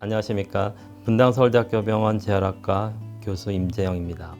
안녕하십니까. 분당 서울대학교 병원 재활학과 교수 임재영입니다.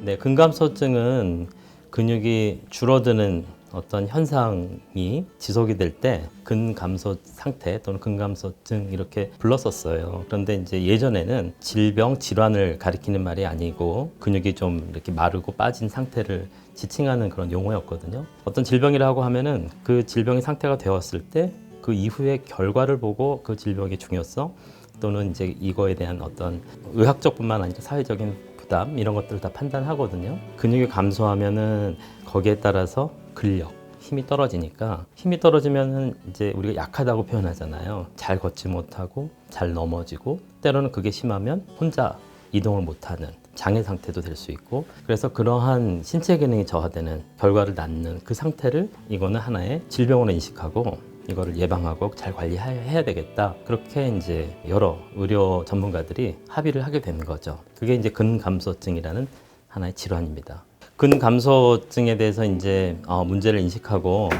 네, 근감소증은 근육이 줄어드는 어떤 현상이 지속이 될 때 근감소 상태 또는 근감소증 이렇게 불렀었어요. 그런데 이제 예전에는 질병 질환을 가리키는 말이 아니고 근육이 좀 이렇게 마르고 빠진 상태를 지칭하는 그런 용어였거든요. 어떤 질병이라고 하면은 그 질병의 상태가 되었을 때 그 이후의 결과를 보고 그 질병의 중요성 또는 이제 이거에 대한 어떤 의학적뿐만 아니라 사회적인 부담 이런 것들을 다 판단하거든요. 근육이 감소하면은 거기에 따라서 근력 힘이 떨어지니까 힘이 떨어지면은 이제 우리가 약하다고 표현하잖아요. 잘 걷지 못하고 잘 넘어지고 때로는 그게 심하면 혼자 이동을 못하는 장애 상태도 될 수 있고 그래서 그러한 신체 기능이 저하되는 결과를 낳는 그 상태를 이거는 하나의 질병으로 인식하고 이거를 예방하고 잘 관리해야 되겠다. 그렇게 이제 여러 의료 전문가들이 합의를 하게 된 거죠. 그게 이제 근감소증이라는 하나의 질환입니다. 근감소증에 대해서 이제 어, 문제를 인식하고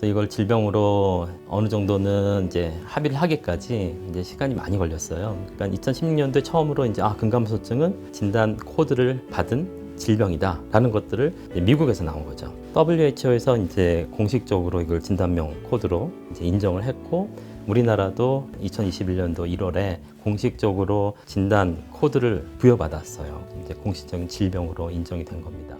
또 이걸 질병으로 어느 정도는 이제 합의를 하기까지 이제 시간이 많이 걸렸어요. 그러니까 2016년도에 처음으로 이제 아 근감소증은 진단 코드를 받은 질병이다라는 것들을 미국에서 나온 거죠. WHO에서 이제 공식적으로 이걸 진단명 코드로 이제 인정을 했고 우리나라도 2021년도 1월에 공식적으로 진단 코드를 부여받았어요. 이제 공식적인 질병으로 인정이 된 겁니다.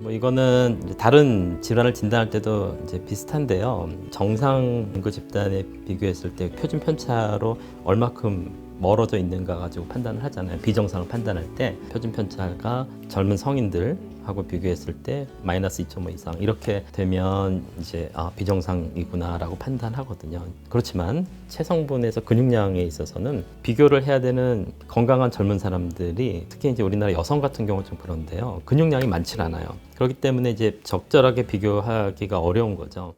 뭐 이거는 다른 질환을 진단할 때도 이제 비슷한데요. 정상 인구 집단에 비교했을 때 표준 편차로 얼마큼 멀어져 있는가 가지고 판단을 하잖아요. 비정상을 판단할 때 표준 편차가 젊은 성인들 하고 비교했을 때 마이너스 2.5 이상 이렇게 되면 이제 아, 비정상이구나라고 판단하거든요. 그렇지만 체성분에서 근육량에 있어서는 비교를 해야 되는 건강한 젊은 사람들이 특히 이제 우리나라 여성 같은 경우 좀 그런데요. 근육량이 많지 않아요. 그렇기 때문에 이제 적절하게 비교하기가 어려운 거죠.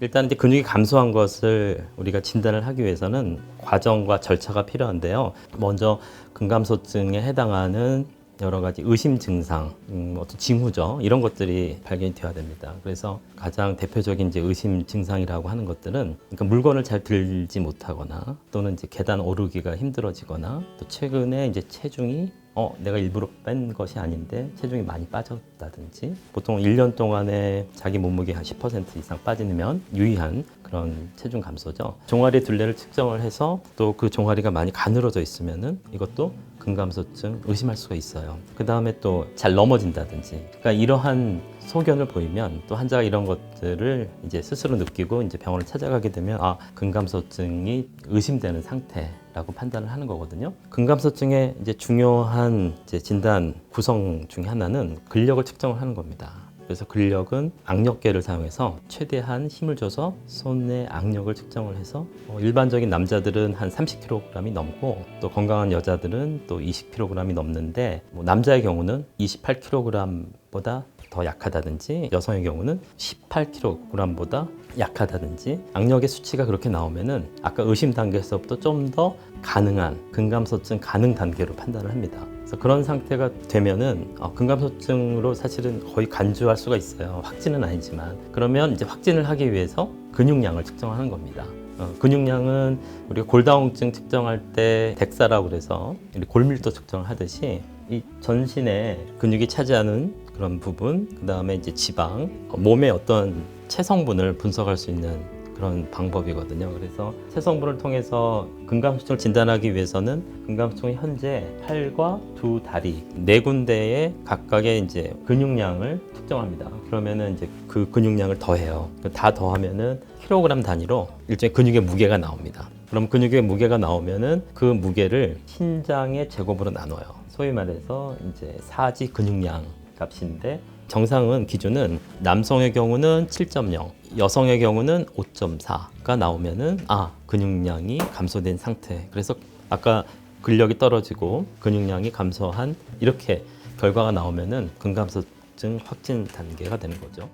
일단 이제 근육이 감소한 것을 우리가 진단을 하기 위해서는 과정과 절차가 필요한데요. 먼저 근감소증에 해당하는 여러 가지 의심 증상, 음, 어떤 징후죠. 이런 것들이 발견이 되어야 됩니다. 그래서 가장 대표적인 이제 의심 증상이라고 하는 것들은 그러니까 물건을 잘 들지 못하거나 또는 이제 계단 오르기가 힘들어지거나 또 최근에 이제 체중이 어, 내가 일부러 뺀 것이 아닌데 체중이 많이 빠졌다든지 보통 1년 동안에 자기 몸무게 한 10% 이상 빠지면 유의한 그런 체중 감소죠. 종아리 둘레를 측정을 해서 또 그 종아리가 많이 가늘어져 있으면은 이것도 근감소증 의심할 수가 있어요. 그 다음에 또 잘 넘어진다든지. 그러니까 이러한 소견을 보이면 또 환자가 이런 것들을 이제 스스로 느끼고 이제 병원을 찾아가게 되면 아 근감소증이 의심되는 상태라고 판단을 하는 거거든요. 근감소증의 이제 중요한 이제 진단 구성 중에 하나는 근력을 측정을 하는 겁니다. 그래서 근력은 악력계를 사용해서 최대한 힘을 줘서 손의 악력을 측정을 해서 어, 일반적인 남자들은 한 30kg이 넘고 또 건강한 여자들은 또 20kg이 넘는데 뭐 남자의 경우는 28kg보다 더 약하다든지 여성의 경우는 18kg보다 약하다든지 악력의 수치가 그렇게 나오면은 아까 의심 단계에서부터 좀 더 가능한 근감소증 가능 단계로 판단을 합니다. 그래서 그런 상태가 되면은 어, 근감소증으로 사실은 거의 간주할 수가 있어요. 확진은 아니지만 그러면 이제 확진을 하기 위해서 근육량을 측정하는 겁니다. 어, 근육량은 우리가 골다공증 측정할 때 덱사라고 그래서 골밀도 측정을 하듯이 이 전신에 근육이 차지하는 그런 부분, 그 다음에 이제 지방, 어, 몸의 어떤 체성분을 분석할 수 있는 그런 방법이거든요. 그래서 체성분을 통해서 근감소증을 진단하기 위해서는 근감소증이 현재 팔과 두 다리 네 군데의 각각의 이제 근육량을 측정합니다. 그러면은 이제 그 근육량을 더해요. 다 더하면은 킬로그램 단위로 일종의 근육의 무게가 나옵니다. 그럼 근육의 무게가 나오면은 그 무게를 신장의 제곱으로 나눠요. 소위 말해서 이제 사지 근육량 값인데 정상은 기준은 남성의 경우는 7.0, 여성의 경우는 5.4가 나오면은 아 근육량이 감소된 상태. 그래서 아까 근력이 떨어지고 근육량이 감소한 이렇게 결과가 나오면은 근감소증 확진 단계가 되는 거죠.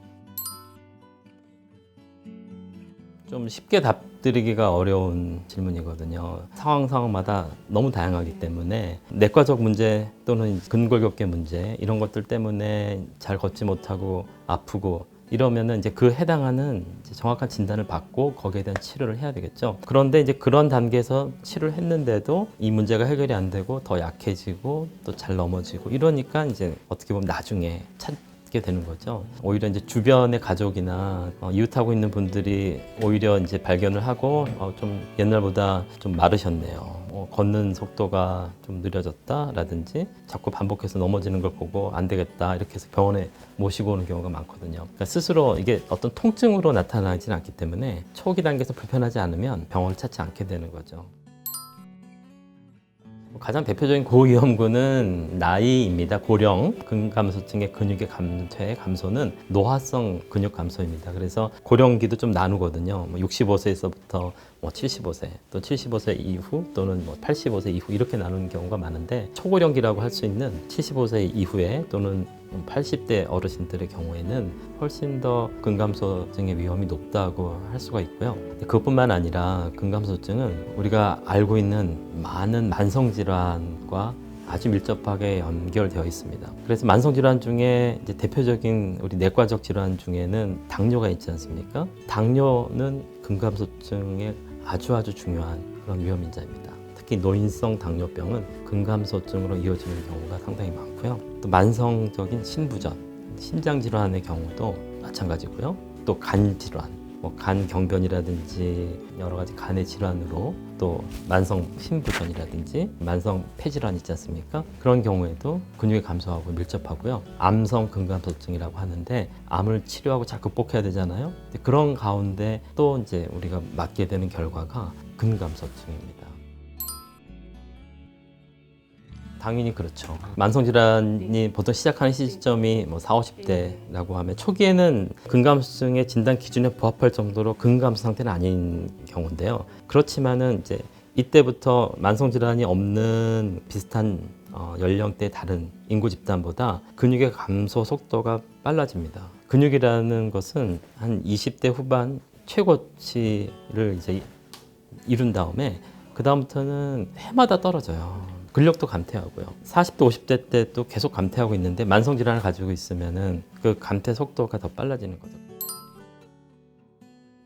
좀 쉽게 답드리기가 어려운 질문이거든요. 상황 상황마다 너무 다양하기 때문에 내과적 문제 또는 근골격계 문제 이런 것들 때문에 잘 걷지 못하고 아프고 이러면은 이제 그 해당하는 이제 정확한 진단을 받고 거기에 대한 치료를 해야 되겠죠. 그런데 이제 그런 단계에서 치료를 했는데도 이 문제가 해결이 안 되고 더 약해지고 또 잘 넘어지고 이러니까 이제 어떻게 보면 나중에 찾 게 되는 거죠. 오히려 이제 주변의 가족이나 어, 이웃하고 있는 분들이 오히려 이제 발견을 하고 어, 좀 옛날보다 좀 마르셨네요. 어, 걷는 속도가 좀 느려졌다라든지 자꾸 반복해서 넘어지는 걸 보고 안 되겠다 이렇게 해서 병원에 모시고 오는 경우가 많거든요. 그러니까 스스로 이게 어떤 통증으로 나타나지는 않기 때문에 초기 단계에서 불편하지 않으면 병원을 찾지 않게 되는 거죠. 가장 대표적인 고위험군은 나이입니다. 고령 근감소증의 근육의 감퇴 감소는 노화성 근육 감소입니다. 그래서 고령기도 좀 나누거든요. 뭐 65세에서부터 뭐 75세, 또 75세 이후 또는 뭐 85세 이후 이렇게 나누는 경우가 많은데 초고령기라고 할 수 있는 75세 이후에 또는 80대 어르신들의 경우에는 훨씬 더 근감소증의 위험이 높다고 할 수가 있고요. 그것뿐만 아니라 근감소증은 우리가 알고 있는 많은 만성 질환과 아주 밀접하게 연결되어 있습니다. 그래서 만성 질환 중에 대표적인 우리 내과적 질환 중에는 당뇨가 있지 않습니까? 당뇨는 근감소증의 아주 아주 중요한 그런 위험 인자입니다. 특히 노인성 당뇨병은 근감소증으로 이어지는 경우가 상당히 많고요. 또 만성적인 신부전, 심장 질환의 경우도 마찬가지고요. 또 간 질환, 뭐 간 경변이라든지 여러 가지 간의 질환으로 또 만성 신부전이라든지 만성 폐질환 있지 않습니까? 그런 경우에도 근육이 감소하고 밀접하고요. 암성 근감소증이라고 하는데 암을 치료하고 잘 극복해야 되잖아요. 그런 가운데 또 이제 우리가 맞게 되는 결과가 근감소증입니다. 당연히 그렇죠. 만성 질환이 보통 시작하는 시점이 뭐 4, 50대라고 하면 초기에는 근감소증의 진단 기준에 부합할 정도로 근감소 상태는 아닌 경우인데요. 그렇지만은 이제 이때부터 만성 질환이 없는 비슷한 어, 연령대 다른 인구 집단보다 근육의 감소 속도가 빨라집니다. 근육이라는 것은 한 20대 후반 최고치를 이제 이룬 다음에 그 다음부터는 해마다 떨어져요. 근력도 감퇴하고요. 40대, 50대 때 또 계속 감퇴하고 있는데 만성 질환을 가지고 있으면은 그 감퇴 속도가 더 빨라지는 거죠.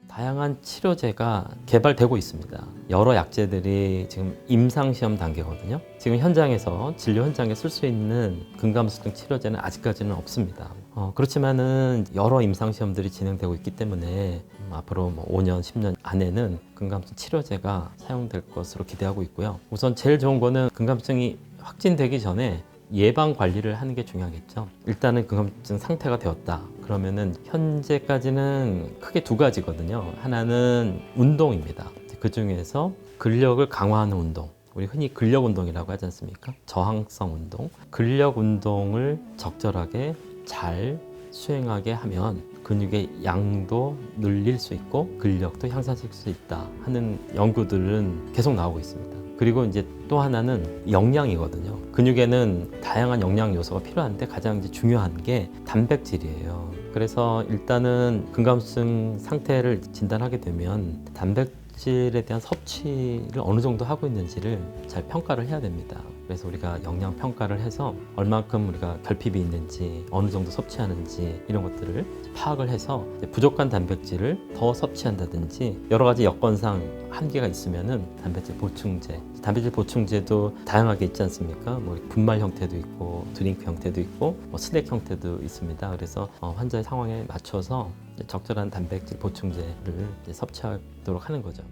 다양한 치료제가 개발되고 있습니다. 여러 약제들이 지금 임상 시험 단계거든요. 지금 현장에서 진료 현장에 쓸 수 있는 근감소증 치료제는 아직까지는 없습니다. 어, 그렇지만은 여러 임상 시험들이 진행되고 있기 때문에 음, 앞으로 뭐 5년, 10년 안에는 근감소증 치료제가 사용될 것으로 기대하고 있고요. 우선 제일 좋은 거는 근감증이 확진되기 전에 예방 관리를 하는 게 중요하겠죠. 일단은 근감증 상태가 되었다. 그러면은 현재까지는 크게 두 가지거든요. 하나는 운동입니다. 그 중에서 근력을 강화하는 운동. 우리 흔히 근력 운동이라고 하지 않습니까? 저항성 운동. 근력 운동을 적절하게 잘 수행하게 하면 근육의 양도 늘릴 수 있고 근력도 향상시킬 수 있다 하는 연구들은 계속 나오고 있습니다. 그리고 이제 또 하나는 영양이거든요. 근육에는 다양한 영양 요소가 필요한데 가장 이제 중요한 게 단백질이에요. 그래서 일단은 근감증 상태를 진단하게 되면 단백질에 대한 섭취를 어느 정도 하고 있는지를 잘 평가를 해야 됩니다. 그래서 우리가 영양 평가를 해서 얼만큼 우리가 결핍이 있는지 어느 정도 섭취하는지 이런 것들을 파악을 해서 부족한 단백질을 더 섭취한다든지 여러 가지 여건상 한계가 있으면은 단백질 보충제 단백질 보충제도 다양하게 있지 않습니까? 뭐 분말 형태도 있고 드링크 형태도 있고 뭐 스낵 형태도 있습니다. 그래서 어, 환자의 상황에 맞춰서 적절한 단백질 보충제를 섭취하도록 하는 거죠.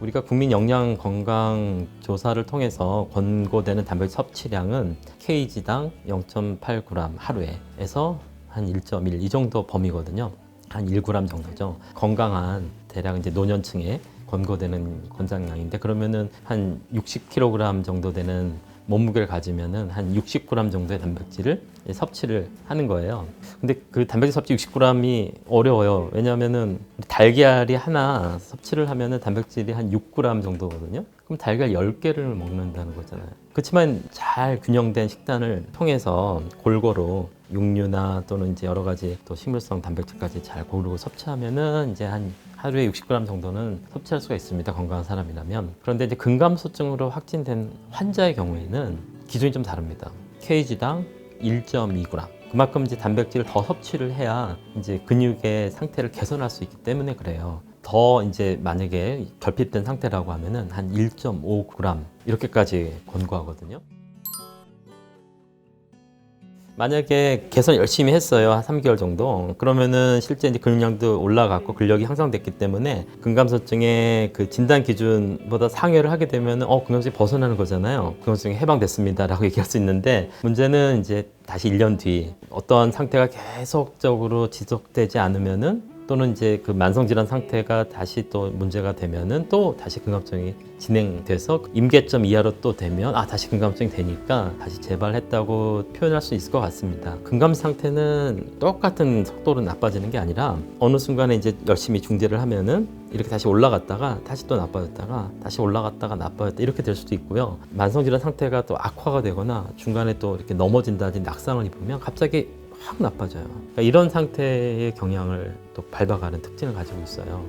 우리가 국민 영양 건강 조사를 통해서 권고되는 단백질 섭취량은 kg당 0.8g 하루에에서 한 1.1 이 정도 범위거든요. 한 1g 정도죠. 건강한 대략 이제 노년층에 권고되는 권장량인데 그러면은 한 60kg 정도 되는 몸무게를 가지면은 한 60g 정도의 단백질을 섭취를 하는 거예요. 근데 그 단백질 섭취 60g이 어려워요. 왜냐하면은 달걀이 하나 섭취를 하면은 단백질이 한 6g 정도거든요. 그럼 달걀 10개를 먹는다는 거잖아요. 그렇지만 잘 균형된 식단을 통해서 골고루 육류나 또는 이제 여러 가지 또 식물성 단백질까지 잘 고르고 섭취하면은 이제 한 하루에 60g 정도는 섭취할 수가 있습니다. 건강한 사람이라면. 그런데 이제 근감소증으로 확진된 환자의 경우에는 기준이 좀 다릅니다. kg당 1.2g. 그만큼 이제 단백질을 더 섭취를 해야 이제 근육의 상태를 개선할 수 있기 때문에 그래요. 더 이제 만약에 결핍된 상태라고 하면은 한 1.5g 이렇게까지 권고하거든요. 만약에 개선 열심히 했어요. 한 3개월 정도. 그러면은 실제 이제 근육량도 올라갔고 근력이 향상됐기 때문에 근감소증의 그 진단 기준보다 상회를 하게 되면 어, 근감소증이 벗어나는 거잖아요. 근감소증이 해방됐습니다라고 얘기할 수 있는데 문제는 이제 다시 1년 뒤 어떤 상태가 계속적으로 지속되지 않으면은 또는 이제 그 만성 질환 상태가 다시 또 문제가 되면은 또 다시 근감증이 진행돼서 임계점 이하로 또 되면 아 다시 근감증이 되니까 다시 재발했다고 표현할 수 있을 것 같습니다. 근감 상태는 똑같은 속도로 나빠지는 게 아니라 어느 순간에 이제 열심히 중재를 하면은 이렇게 다시 올라갔다가 다시 또 나빠졌다가 다시 올라갔다가 나빠졌다 이렇게 될 수도 있고요. 만성 질환 상태가 또 악화가 되거나 중간에 또 이렇게 넘어진다든지 낙상을 입으면 갑자기 확 나빠져요. 그러니까 이런 상태의 경향을 또 밟아가는 특징을 가지고 있어요.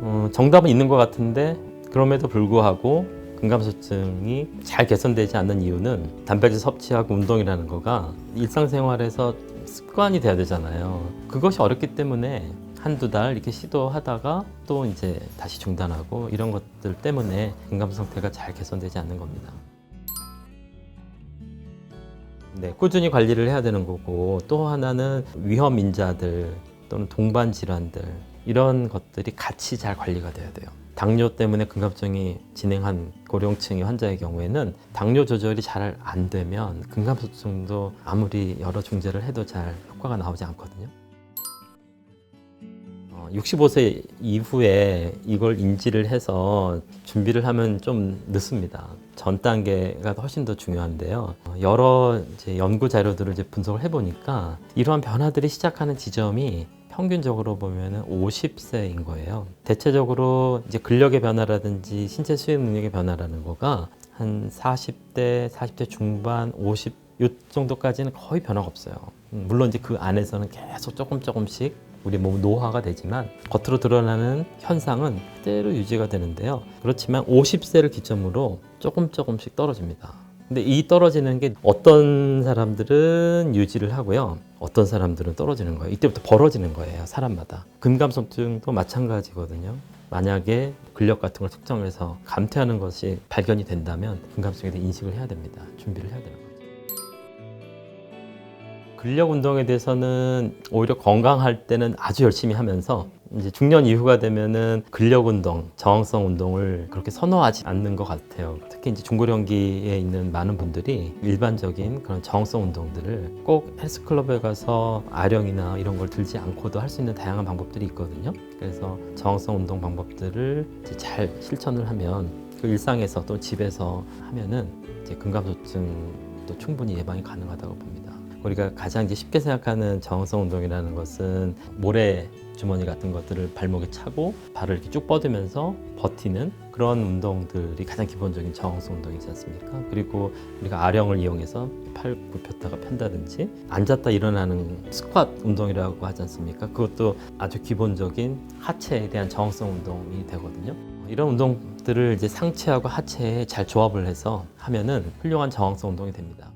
어, 정답은 있는 것 같은데 그럼에도 불구하고 근감소증이 잘 개선되지 않는 이유는 단백질 섭취하고 운동이라는 거가 일상생활에서 습관이 돼야 되잖아요. 그것이 어렵기 때문에 한두 달 이렇게 시도하다가 또 이제 다시 중단하고 이런 것들 때문에 근감 상태가 잘 개선되지 않는 겁니다. 네, 꾸준히 관리를 해야 되는 거고 또 하나는 위험 인자들 또는 동반 질환들 이런 것들이 같이 잘 관리가 돼야 돼요. 당뇨 때문에 근감증이 진행한 고령층의 환자의 경우에는 당뇨 조절이 잘 안 되면 근감소증도 아무리 여러 중재를 해도 잘 효과가 나오지 않거든요. 어, 65세 이후에 이걸 인지를 해서 준비를 하면 좀 늦습니다. 전 단계가 훨씬 더 중요한데요. 어, 여러 연구 자료들을 이제 분석을 해보니까 이러한 변화들이 시작하는 지점이 평균적으로 보면은 50세인 거예요. 대체적으로 이제 근력의 변화라든지 신체 수행 능력의 변화라는 거가 한 40대, 40대 중반, 50, 요 정도까지는 거의 변화가 없어요. 음, 물론 이제 그 안에서는 계속 조금 조금씩 우리 몸 노화가 되지만 겉으로 드러나는 현상은 그대로 유지가 되는데요. 그렇지만 50세를 기점으로 조금 조금씩 떨어집니다. 근데 이 떨어지는 게 어떤 사람들은 유지를 하고요. 어떤 사람들은 떨어지는 거예요. 이때부터 벌어지는 거예요. 사람마다. 근감소증도 마찬가지거든요. 만약에 근력 같은 걸 측정해서 감퇴하는 것이 발견이 된다면 근감소증에 대해 인식을 해야 됩니다. 준비를 해야 거죠. 근력 운동에 대해서는 오히려 건강할 때는 아주 열심히 하면서 이제 중년 이후가 되면은 근력 운동, 저항성 운동을 그렇게 선호하지 않는 것 같아요. 특히 이제 중고령기에 있는 많은 분들이 일반적인 그런 저항성 운동들을 꼭 헬스클럽에 가서 아령이나 이런 걸 들지 않고도 할 수 있는 다양한 방법들이 있거든요. 그래서 저항성 운동 방법들을 잘 실천을 하면 그 일상에서 또 집에서 하면은 이제 근감소증도 충분히 예방이 가능하다고 봅니다. 우리가 가장 이제 쉽게 생각하는 저항성 운동이라는 것은 모래 주머니 같은 것들을 발목에 차고 발을 이렇게 쭉 뻗으면서 버티는 그런 운동들이 가장 기본적인 저항성 운동이지 않습니까? 그리고 우리가 아령을 이용해서 팔 굽혔다가 편다든지 앉았다 일어나는 스쿼트 운동이라고 하지 않습니까? 그것도 아주 기본적인 하체에 대한 저항성 운동이 되거든요. 이런 운동들을 이제 상체하고 하체에 잘 조합을 해서 하면은 훌륭한 저항성 운동이 됩니다.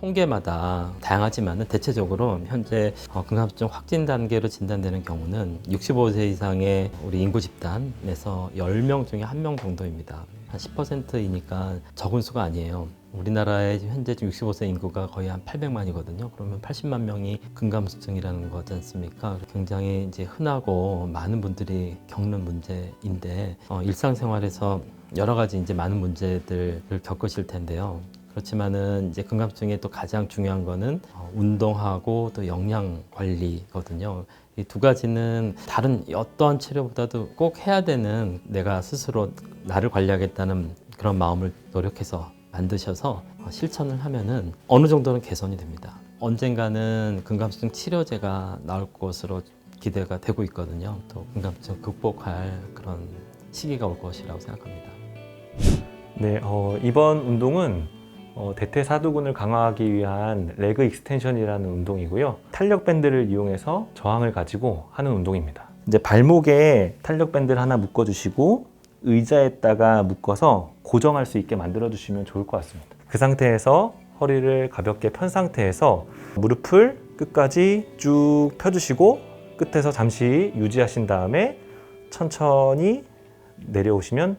통계마다 다양하지만 대체적으로 현재 어, 근감소증 확진 단계로 진단되는 경우는 65세 이상의 우리 인구 집단에서 10명 중에 1명 정도입니다. 한 10%이니까 적은 수가 아니에요. 우리나라의 현재 지금 65세 인구가 거의 한 800만이거든요. 그러면 80만 명이 근감소증이라는 거지 않습니까? 굉장히 이제 흔하고 많은 분들이 겪는 문제인데 어, 일상생활에서 여러 가지 이제 많은 문제들을 겪으실 텐데요. 그렇지만은 이제 근감증의 또 가장 중요한 거는 어, 운동하고 또 영양 관리거든요. 이 두 가지는 다른 어떠한 치료보다도 꼭 해야 되는 내가 스스로 나를 관리하겠다는 그런 마음을 노력해서 만드셔서 어, 실천을 하면은 어느 정도는 개선이 됩니다. 언젠가는 근감증 치료제가 나올 것으로 기대가 되고 있거든요. 또 근감증 극복할 그런 시기가 올 것이라고 생각합니다. 네, 어, 이번 운동은 어, 대퇴사두근을 강화하기 위한 레그 익스텐션이라는 운동이고요. 탄력 밴드를 이용해서 저항을 가지고 하는 운동입니다. 이제 발목에 탄력 밴드를 하나 묶어 주시고 의자에다가 묶어서 고정할 수 있게 만들어 주시면 좋을 것 같습니다. 그 상태에서 허리를 가볍게 편 상태에서 무릎을 끝까지 쭉 펴주시고 끝에서 잠시 유지하신 다음에 천천히 내려오시면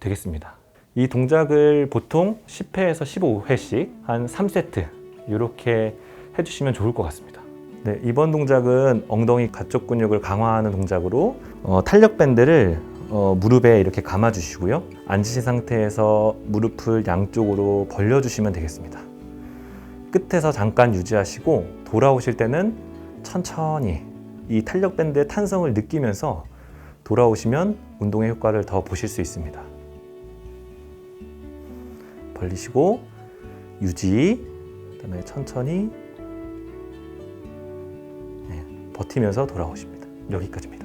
되겠습니다. 이 동작을 보통 10회에서 15회씩 한 3세트 이렇게 해주시면 좋을 것 같습니다. 네, 이번 동작은 엉덩이 가쪽 근육을 강화하는 동작으로 어, 탄력 밴드를 어, 무릎에 이렇게 감아주시고요. 앉으신 상태에서 무릎을 양쪽으로 벌려주시면 되겠습니다. 끝에서 잠깐 유지하시고 돌아오실 때는 천천히 이 탄력 밴드의 탄성을 느끼면서 돌아오시면 운동의 효과를 더 보실 수 있습니다. 벌리시고 유지 그다음에 천천히 네, 버티면서 돌아오십니다. 여기까지입니다.